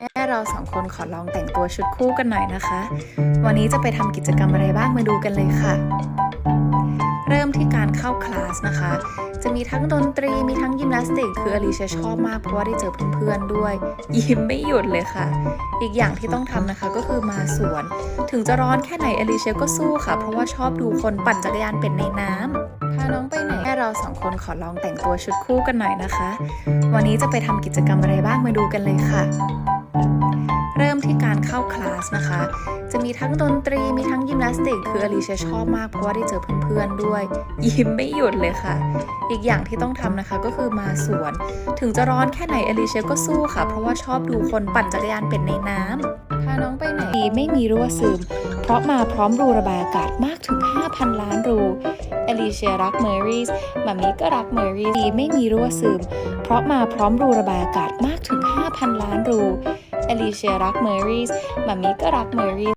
แม่เราสองคนขอลองแต่งตัวชุดคู่กันหน่อยนะคะ วันนี้จะไปทำกิจกรรมอะไรบ้างมาดูกันเลยค่ะ เริ่มที่การเข้าคลาสนะคะ จะมีทั้งดนตรีมีทั้งยิมนาสติก คืออลิเชชอบมากเพราะว่าได้เจอเพื่อนๆด้วย ยิ้มไม่หยุดเลยค่ะ อีกอย่างที่ต้องทำนะคะก็คือมาสวน ถึงจะร้อนแค่ไหนอลิเชก็สู้ค่ะ เพราะว่าชอบดูคนปั่นจักรยานเป็นในน้ำพาน้องไปไหนแม่เราสองคนขอลองแต่งตัวชุดคู่กันหน่อยนะคะ วันนี้จะไปทำกิจกรรมอะไรบ้างมาดูกันเลยค่ะ เข้าคลาสนะคะ จะมีทั้งดนตรีมีทั้งยิมนาสติก คืออลิเชชอบมากเพราะว่าได้เจอเพื่อนๆด้วย ยิ้มไม่หยุดเลยค่ะ อีกอย่างที่ต้องทำนะคะก็คือมาสวน ถึงจะร้อนแค่ไหนอลิเชก็สู้ค่ะ เพราะว่าชอบดูคนปั่นจักรยานเป็นในน้ำพาน้องไปไหนดีไม่มีรั่วซึม เพราะมาพร้อมรูระบายอากาศมากถึง 5,000 ล้านรูอลิเชียรักเมอรีสมามีก็รักเมอรีสดีไม่มีรั่วซึม เพราะมาพร้อมรูระบายอากาศมากถึง 5,000 ล้านรู อลิเชียรักเมอรีสมามี่ก็รักเมอรีส